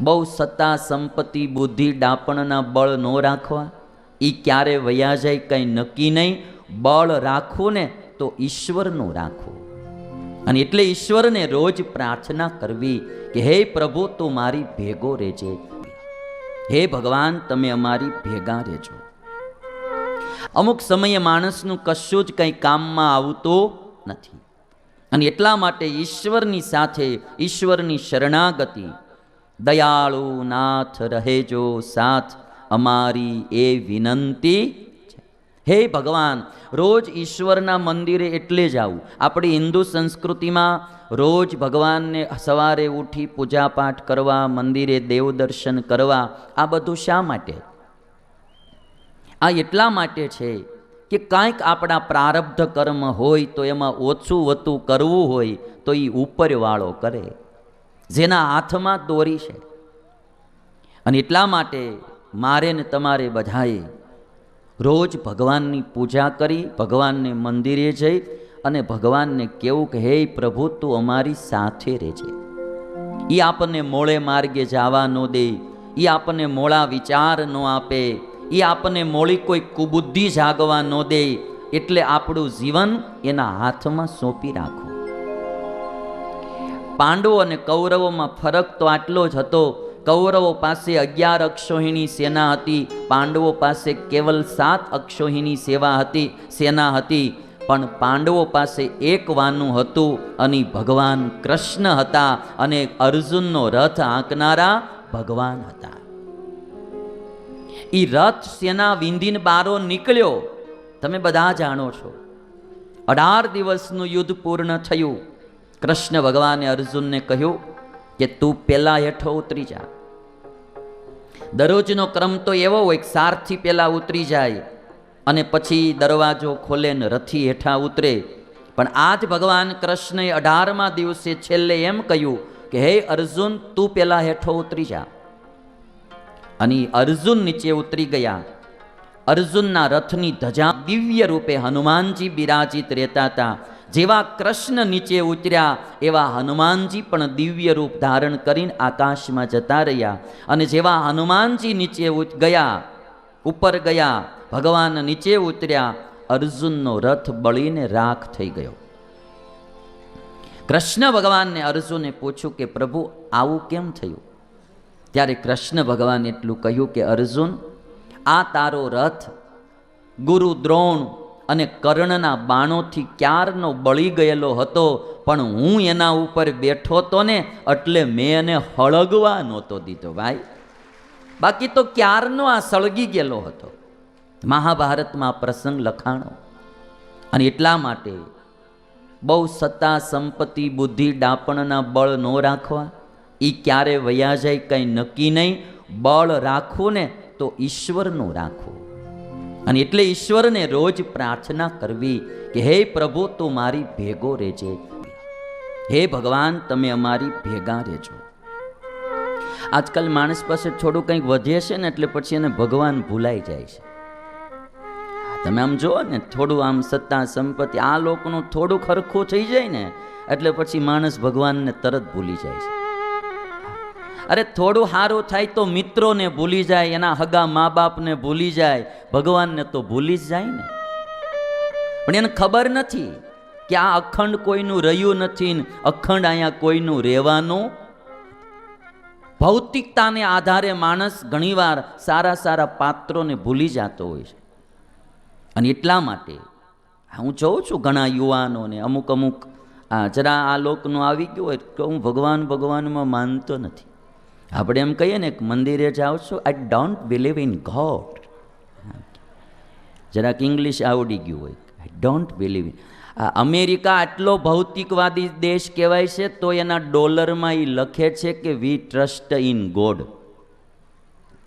બહુ સત્તા, સંપત્તિ, બુદ્ધિ, ડાપણના બળ ન રાખવા. એ ક્યારે વયા જાય કંઈ નક્કી નહીં. બળ રાખવું ને તો ઈશ્વરનું રાખવું અને એટલે ઈશ્વરને રોજ પ્રાર્થના કરવી કે, હે પ્રભુ, તું મારી ભેગો રહેજે. હે ભગવાન, તમે અમારી ભેગા રહેજો. અમુક સમયે માણસનું કશું જ કંઈ કામમાં આવતું નથી. અને એટલા માટે ઈશ્વરની સાથે, ઈશ્વરની શરણાગતિ દયાળુ નાથ રહેજો સાથ, અમારી એ વિનંતી હે ભગવાન, રોજ ઈશ્વરના મંદિરે એટલે જ આવું. આપણી હિન્દુ સંસ્કૃતિમાં રોજ ભગવાનને સવારે ઉઠી પૂજાપાઠ કરવા, મંદિરે દેવ દર્શન કરવા, આ બધું શા માટે? આ એટલા માટે છે કે કાંઈક આપણા પ્રારબ્ધ કર્મ હોય તો એમાં ઓછું વતું કરવું હોય તો એ ઉપરવાળો કરે. જેના હાથમાં દોરી છે. અને એટલા માટે મારે ને તમારે બધાએ રોજ ભગવાનની પૂજા કરી, ભગવાનને મંદિરે જઈ અને ભગવાનને કેવું કે, હે પ્રભુ, તું અમારી સાથે રહેજે. એ આપણને મોળે માર્ગે જવા ન દે. એ આપણને મોળા વિચાર ન આપે. એ આપણને મોળી કોઈ કુબુદ્ધિ જાગવા ન દે. એટલે આપણું જીવન એના હાથમાં સોંપી રાખો. પાંડવો અને કૌરવોમાં ફરક તો આટલો જ હતો. કૌરવો પાસે અગિયાર અક્ષોહિણી સેના હતી. પાંડવો પાસે કેવલ સાત અક્ષોહિણી સેવા હતી, સેના હતી. પણ પાંડવો પાસે એક વાનું હતું અને ભગવાન કૃષ્ણ હતા અને અર્જુનનો રથ આંકનારા ભગવાન હતા. એ રથ સેના વિંધીન બારો નીકળ્યો. તમે બધા જાણો છો. અઢાર દિવસનું યુદ્ધ પૂર્ણ થયું. કૃષ્ણ ભગવાને અર્જુનને કહ્યું કે તું પેલા હેઠો ઉતરી જા. દરરોજનો ક્રમ તો એવો હોય કે સારથી પહેલાં ઉતરી જાય અને પછી દરવાજો ખોલે ને રથી હેઠા ઉતરે. પણ આજ ભગવાન કૃષ્ણએ અઢારમા દિવસે છેલ્લે એમ કહ્યું કે હે અર્જુન, તું પેલા હેઠો ઉતરી જા. અને અર્જુન નીચે ઉતરી ગયા. અર્જુનના રથની ધજા દિવ્ય રૂપે હનુમાનજી બિરાજિત રહેતા હતા. જેવા કૃષ્ણ નીચે ઉતર્યા, એવા હનુમાનજી પણ દિવ્ય રૂપ ધારણ કરીને આકાશમાં જતા રહ્યા. અને જેવા હનુમાનજી નીચે ગયા, ઉપર ગયા, ભગવાન નીચે ઉતર્યા, અર્જુનનો રથ બળીને રાખ થઈ ગયો. કૃષ્ણ ભગવાનને અર્જુને પૂછ્યું કે, પ્રભુ, આવું કેમ થયું? ત્યારે કૃષ્ણ ભગવાન એટલું કહ્યું કે, અર્જુન, આ તારો રથ ગુરુ દ્રોણ અને કર્ણના બાણોથી ક્યારનો બળી ગયેલો હતો, પણ હું એના ઉપર બેઠો તો ને એટલે મેં એને હળગવા નહોતો દીધો ભાઈ. બાકી તો ક્યારનો આ સળગી ગયેલો હતો? મહાભારતમાં પ્રસંગ લખાણો. અને એટલા માટે બહુ સત્તા, સંપત્તિ, બુદ્ધિ, ડાપણના બળ ન રાખવા. એ ક્યારે વયા જાય કંઈ નક્કી નહીં. બળ રાખવું ને તો ઈશ્વરનું રાખવું. અને એટલે ઈશ્વરને રોજ પ્રાર્થના કરવી કે હે પ્રભુ, તું મારી ભેગો રહેજે. હે ભગવાન, તમે અમારી ભેગા રહેજો. આજકાલ માણસ પાસે થોડું કંઈક વધે છે ને એટલે પછી એને ભગવાન ભૂલાઈ જાય છે. તમે આમ જુઓ ને, થોડું આમ સત્તા, સંપત્તિ, આ લોકોનું થોડું ખરખું થઈ જાય ને, એટલે પછી માણસ ભગવાનને તરત ભૂલી જાય છે. અરે થોડું સારું થાય તો મિત્રોને ભૂલી જાય, એના હગા મા બાપને ભૂલી જાય, ભગવાનને તો ભૂલી જ જાય ને. પણ એને ખબર નથી કે આ અખંડ કોઈનું રહ્યું નથી ને અખંડ અહીંયા કોઈનું રહેવાનું. ભૌતિકતાને આધારે માણસ ઘણીવાર સારા સારા પાત્રોને ભૂલી જતો હોય છે. અને એટલા માટે હું જોઉં છું ઘણા યુવાનોને, અમુક અમુક, આ જરા આ લોકનું આવી ગયું હોય તો હું ભગવાન ભગવાનમાં માનતો નથી. આપણે એમ કહીએ ને કે મંદિરે જાઓ છો I don't believe in God જરાક ઇંગ્લિશ આવડી ગયું હોય. I don't believe in America આટલો ભૌતિકવાદી દેશ કહેવાય છે, તો એના ડોલરમાં એ લખે છે કે વી ટ્રસ્ટ ઇન ગોડ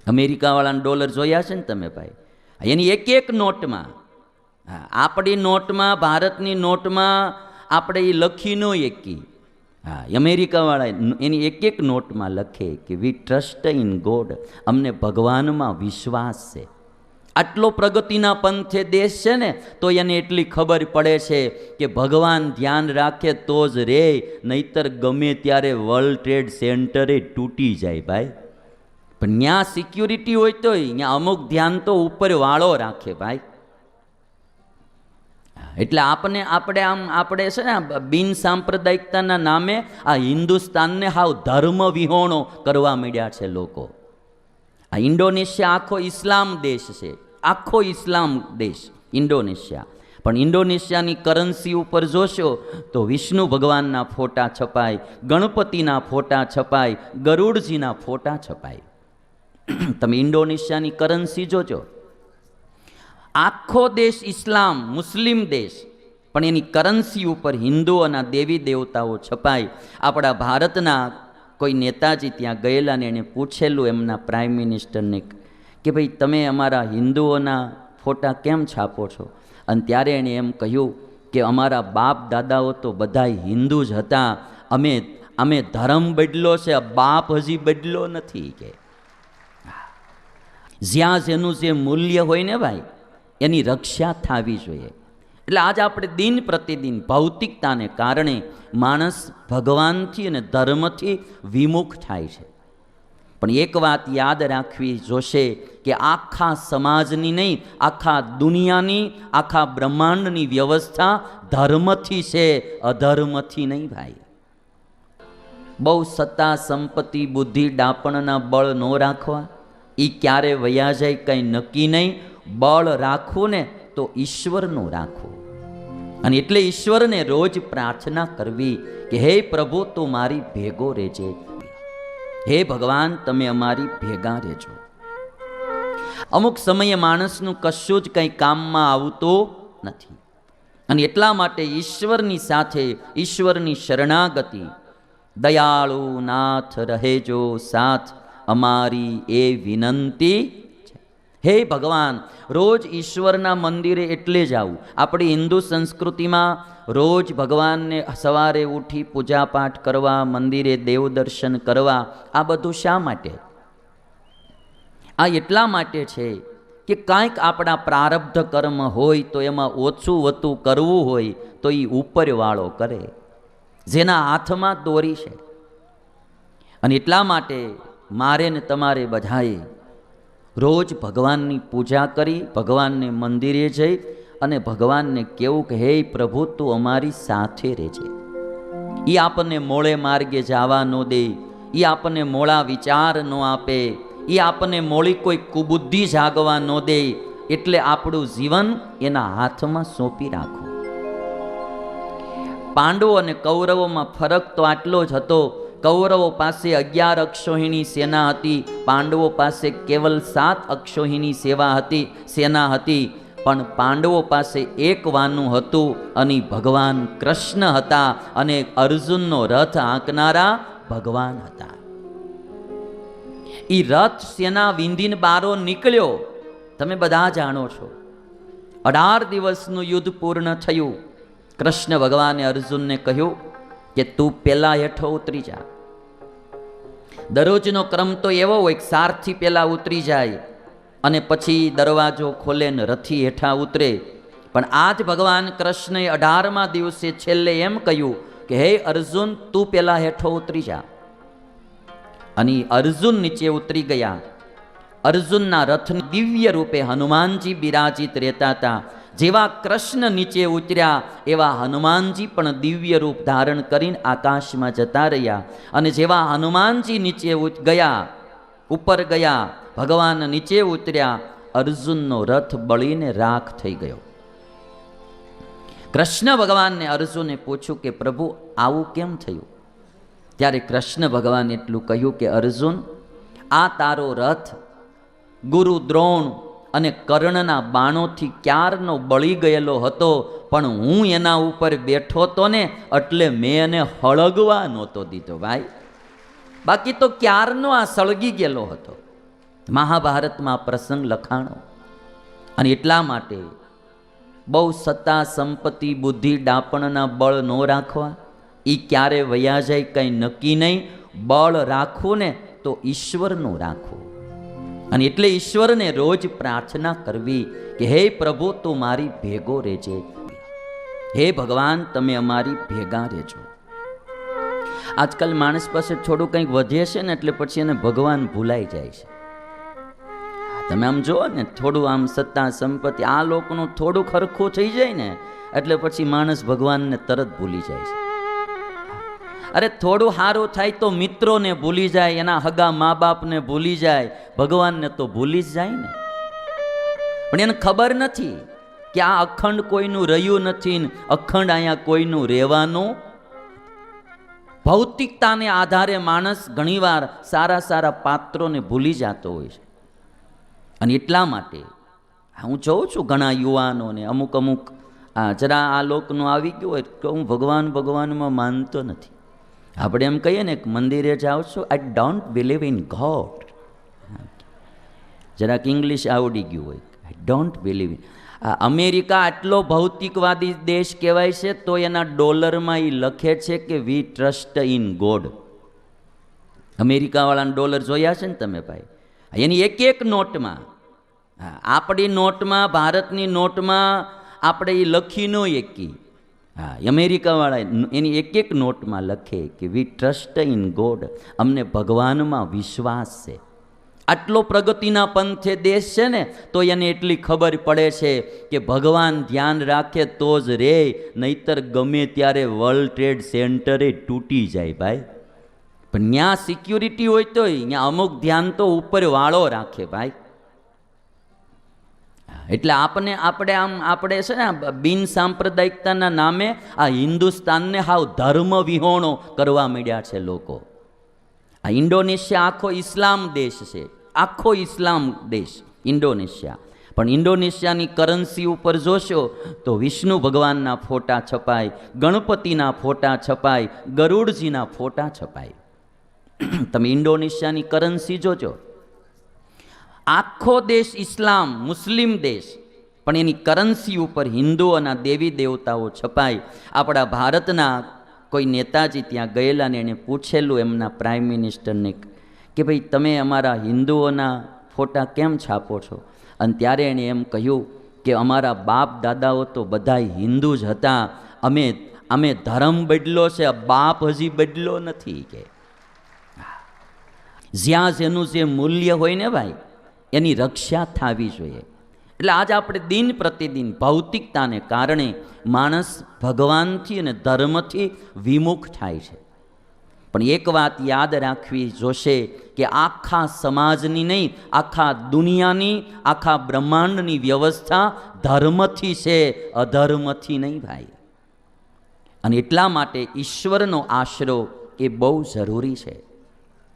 અમેરિકાવાળાના ડોલર જોયા છે ને તમે ભાઈ? એની એક એક નોટમાં આપણી નોટમાં, ભારતની નોટમાં આપણે એ લખી ન એકી હા અમેરિકાવાળા એની એક એક નોટમાં લખે કે વી ટ્રસ્ટ ઇન ગોડ અમને ભગવાનમાં વિશ્વાસ છે. આટલો પ્રગતિના પંથે દેશ છે ને, તો એને એટલી ખબર પડે છે કે, ભગવાન ધ્યાન રાખે તો જ રે, નહીતર ગમે ત્યારે વર્લ્ડ ટ્રેડ સેન્ટરે તૂટી જાય ભાઈ. પણ ત્યાં સિક્યુરિટી હોય તોય ત્યાં અમુક ધ્યાન તો ઉપર વાળો રાખે ભાઈ. એટલે આપણે આપણે આમ, આપણે છે ને બિન સાંપ્રદાયિકતાના નામે આ હિન્દુસ્તાનને હાવ ધર્મ વિહોણો કરવા માંડ્યા છે લોકો. આ ઇન્ડોનેશિયા આખો ઇસ્લામ દેશ છે. આખો ઇસ્લામ દેશ, ઇન્ડોનેશિયા. પણ ઇન્ડોનેશિયાની કરન્સી ઉપર જોશો તો વિષ્ણુ ભગવાનના ફોટા છપાય, ગણપતિના ફોટા છપાય, ગરુડજીના ફોટા છપાય. તમે ઇન્ડોનેશિયાની કરન્સી જોજો. આખો દેશ ઇસ્લામ, મુસ્લિમ દેશ. પણ એની કરન્સી ઉપર હિન્દુઓના દેવી દેવતાઓ છપાય આપણા ભારતના કોઈ નેતાજી ત્યાં ગયેલા ને એણે પૂછેલું એમના પ્રાઇમ મિનિસ્ટરને કે ભાઈ, તમે અમારા હિન્દુઓના ફોટા કેમ છાપો છો? અને ત્યારે એણે એમ કહ્યું કે, અમારા બાપ દાદાઓ તો બધા હિન્દુ જ હતા. અમે અમે ધર્મ બદલો છે બાપ હજી બદલો નથી કે. જ્યાં જેનું જે મૂલ્ય હોય ને ભાઈ એની રક્ષા થવી જોઈએ. એટલે આજ આપણે દિન પ્રતિદિન ભૌતિકતાને કારણે માણસ ભગવાનથી અને ધર્મથી વિમુખ થાય છે. પણ એક વાત યાદ રાખવી જોશે કે આખા સમાજની નહીં, આખા દુનિયાની, આખા બ્રહ્માંડની વ્યવસ્થા ધર્મથી છે, અધર્મથી નહીં ભાઈ. બહુ સત્તા, સંપત્તિ, બુદ્ધિ, ડાપણના બળ ન રાખવા. એ ક્યારે વયા જાય કંઈ નક્કી નહીં. બળ રાખવું ને તો ઈશ્વરનું રાખવું અને એટલે ઈશ્વરને રોજ પ્રાર્થના કરવી કે હે પ્રભુ, તું મારી ભેગો રહેજે. હે ભગવાન, તમે અમારી ભેગા રહેજો. અમુક સમયે માણસનું કશું જ કંઈ કામમાં આવતું નથી. અને એટલા માટે ઈશ્વરની સાથે ઈશ્વરની શરણાગતિ. દયાળુ નાથ રહેજો સાથ, અમારી એ વિનંતી હે ભગવાન, રોજ ઈશ્વરના મંદિરે એટલે જ આવું. આપણી હિન્દુ સંસ્કૃતિમાં રોજ ભગવાનને સવારે ઉઠી પૂજાપાઠ કરવા, મંદિરે દેવ દર્શન કરવા, આ બધું શા માટે? આ એટલા માટે છે કે કાંઈક આપણા પ્રારબ્ધ કર્મ હોય તો એમાં ઓછું વતું કરવું હોય તો એ ઉપરવાળો કરે. જેના હાથમાં દોરી છે. અને એટલા માટે મારે ને તમારે બધાએ રોજ ભગવાનની પૂજા કરી, ભગવાનને મંદિરે જઈ અને ભગવાનને કેવું કે, હે પ્રભુ, તું અમારી સાથે રહેજે. એ આપણને મોળે માર્ગે જવા ન દે એ આપણને મોળા વિચાર ન આપે એ આપણને મોળી કોઈ કુબુદ્ધિ જાગવા ન દે, એટલે આપણું જીવન એના હાથમાં સોંપી રાખો. પાંડવો અને કૌરવોમાં ફરક તો આટલો જ હતો કૌરવો પાસે અગિયાર અક્ષોહિણી સેના હતી. પાંડવો પાસે કેવલ સાત અક્ષોહિણી સેવા હતી, સેના હતી. પણ પાંડવો પાસે એક વાનું હતું અને ભગવાન કૃષ્ણ હતા અને અર્જુનનો રથ આંકનારા ભગવાન હતા. એ રથ સેના વિંધીન બારો નીકળ્યો. તમે બધા જાણો છો. અઢાર દિવસનું યુદ્ધ પૂર્ણ થયું. કૃષ્ણ ભગવાને અર્જુનને કહ્યું કે તું પહેલાં હેઠો ઉતરી જા. દરરોજનો ક્રમ તો એવો હોય કે સારથી પહેલાં ઉતરી જાય અને પછી દરવાજો ખોલે ને રથી હેઠા ઉતરે. પણ આજ ભગવાન કૃષ્ણએ અઢારમા દિવસે છેલ્લે એમ કહ્યું કે, હે અર્જુન, તું પેલા હેઠો ઉતરી જા. અને અર્જુન નીચે ઉતરી ગયા. અર્જુનના રથની દિવ્ય રૂપે હનુમાનજી બિરાજિત રહેતા હતા. જેવા કૃષ્ણ નીચે ઉતર્યા, એવા હનુમાનજી પણ દિવ્ય રૂપ ધારણ કરીને આકાશમાં જતા રહ્યા. અને જેવા હનુમાનજી નીચે ગયા, ઉપર ગયા, ભગવાન નીચે ઉતર્યા, અર્જુનનો રથ બળીને રાખ થઈ ગયો. કૃષ્ણ ભગવાનને અર્જુને પૂછ્યું કે, પ્રભુ, આવું કેમ થયું? ત્યારે કૃષ્ણ ભગવાન એટલું કહ્યું કે, અર્જુન, આ તારો રથ ગુરુ દ્રોણ અને કર્ણના બાણોથી ક્યારનો બળી ગયેલો હતો, પણ હું એના ઉપર બેઠો તો ને એટલે મેં એને હળગવા નહોતો દીધો ભાઈ. બાકી તો ક્યારનો આ સળગી ગયેલો હતો? મહાભારતમાં પ્રસંગ લખાણો. અને એટલા માટે બહુ સત્તા, સંપત્તિ, બુદ્ધિ, ડાપણના બળ ન રાખવા. એ ક્યારે વયા જાય કંઈ નક્કી નહીં. બળ રાખવું ને તો ઈશ્વરનું રાખવું અને એટલે ઈશ્વરને રોજ પ્રાર્થના કરવી કે હે પ્રભુ, તું મારી ભેગો રહેજે. હે ભગવાન, તમે અમારી ભેગા રહેજો. આજકાલ માણસ પાસે થોડું કંઈક વધે છે ને એટલે પછી એને ભગવાન ભૂલાઈ જાય છે. તમે આમ જુઓ ને, થોડું આમ સત્તા, સંપત્તિ, આ લોકોનું થોડું ખરખું થઈ જાય ને, એટલે પછી માણસ ભગવાનને તરત ભૂલી જાય છે. અરે થોડું સારું થાય તો મિત્રોને ભૂલી જાય, એના હગા મા બાપને ભૂલી જાય, ભગવાનને તો ભૂલી જ જાય ને. પણ એને ખબર નથી કે આ અખંડ કોઈનું રહ્યું નથી ને અખંડ અહીંયા કોઈનું રહેવાનું. ભૌતિકતાને આધારે માણસ ઘણીવાર સારા સારા પાત્રોને ભૂલી જતો હોય છે. અને એટલા માટે હું જોઉં છું ઘણા યુવાનોને, અમુક અમુક, આ જરા આ લોકનું આવી ગયું હોય તો હું ભગવાન ભગવાનમાં માનતો નથી. આપણે એમ કહીએ ને મંદિરે જાઓ છો I don't believe in God જરાક ઇંગ્લિશ આવડી ગયું હોય. I don't believe in America આટલો ભૌતિકવાદી દેશ કહેવાય છે, તો એના ડોલરમાં એ લખે છે કે વી ટ્રસ્ટ ઇન ગોડ અમેરિકાવાળાના ડોલર જોયા છે ને તમે ભાઈ? એની એક એક નોટમાં આપણી નોટમાં, ભારતની નોટમાં આપણે એ લખી ન એકી હા અમેરિકાવાળા એની એક એક નોટમાં લખે કે વી ટ્રસ્ટ ઇન ગોડ અમને ભગવાનમાં વિશ્વાસ છે. આટલો પ્રગતિના પંથે દેશ છે ને, તો એને એટલી ખબર પડે છે કે, ભગવાન ધ્યાન રાખે તો જ રે, નહીતર ગમે ત્યારે વર્લ્ડ ટ્રેડ સેન્ટરે તૂટી જાય ભાઈ. પણ ત્યાં સિક્યુરિટી હોય તો ત્યાં અમુક ધ્યાન તો ઉપર વાળો રાખે ભાઈ. એટલે આપણે આપણે આમ, આપણે છે ને બિન સાંપ્રદાયિકતાના નામે આ હિન્દુસ્તાનને હાવ ધર્મ વિહોણો કરવા માંડ્યા છે લોકો. આ ઇન્ડોનેશિયા આખો ઇસ્લામ દેશ છે. આખો ઇસ્લામ દેશ, ઇન્ડોનેશિયા. પણ ઇન્ડોનેશિયાની કરન્સી ઉપર જોશો તો વિષ્ણુ ભગવાનના ફોટા છપાય, ગણપતિના ફોટા છપાય, ગરુડજીના ફોટા છપાય. તમે ઇન્ડોનેશિયાની કરન્સી જોજો. આખો દેશ ઇસ્લામ, મુસ્લિમ દેશ. પણ એની કરન્સી ઉપર હિન્દુઓના દેવી દેવતાઓ છપાય આપણા ભારતના કોઈ નેતાજી ત્યાં ગયેલા ને એણે પૂછેલું એમના પ્રાઇમ મિનિસ્ટરને કે ભાઈ, તમે અમારા હિન્દુઓના ફોટા કેમ છાપો છો? અને ત્યારે એણે એમ કહ્યું કે અમારા બાપ દાદાઓ તો બધા હિન્દુ જ હતા. અમે અમે ધર્મ બદલો છે બાપ હજી બદલો નથી કે. જ્યાં જેનું જે મૂલ્ય હોય ને ભાઈ એની રક્ષા થવી જોઈએ. એટલે આજ આપણે દિન પ્રતિદિન ભૌતિકતાને કારણે માણસ ભગવાનથી અને ધર્મથી વિમુખ થાય છે. પણ એક વાત યાદ રાખવી જોશે કે આખા સમાજની નહીં, આખા દુનિયાની, આખા બ્રહ્માંડની વ્યવસ્થા ધર્મથી છે, અધર્મથી નહીં ભાઈ. અને એટલા માટે ઈશ્વરનો આશરો એ બહુ જરૂરી છે.